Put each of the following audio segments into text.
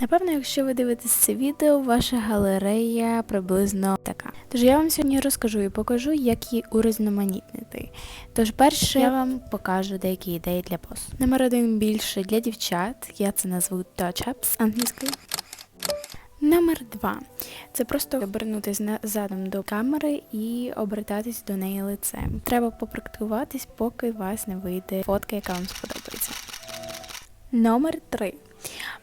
Напевно, якщо ви дивитесь це відео, ваша галерея приблизно така. Тож я вам сьогодні розкажу і покажу, як її урізноманітнити. Тож перше я вам покажу деякі ідеї для посу. Номер один більше для дівчат, я це назву touch-up з англійської. Номер два. Це просто обернутися задом до камери і обертатись до неї лицем. Треба попрактикуватись, поки у вас не вийде фотка, яка вам сподобається. Номер три.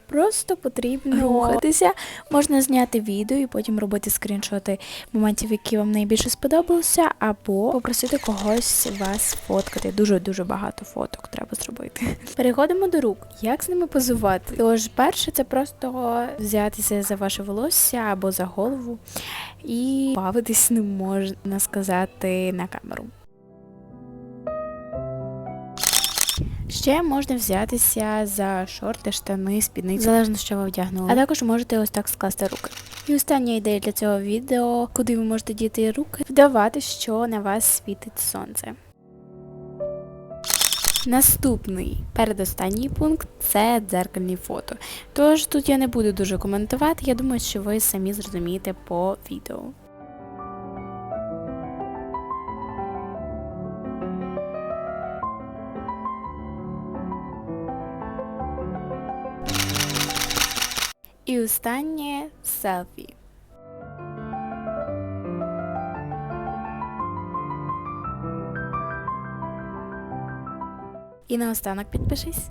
Просто потрібно рухатися. Можна зняти відео і потім робити скріншоти моментів, які вам найбільше сподобалися, або попросити когось вас фоткати. Дуже-дуже багато фоток треба зробити. Переходимо до рук. Як з ними позувати? Тож, перше, це просто взятися за ваше волосся або за голову і бавитись ним, можна сказати, на камеру. Ще можна взятися за шорти, штани, спідниці, залежно що ви вдягнули. А також можете ось так скласти руки. І остання ідея для цього відео, куди ви можете діти руки, вдавати, що на вас світить сонце. Наступний передостанній пункт це дзеркальні фото. Тож тут я не буду дуже коментувати, я думаю, що ви самі зрозумієте по відео. І останнє селфі. І наостанок підпишись.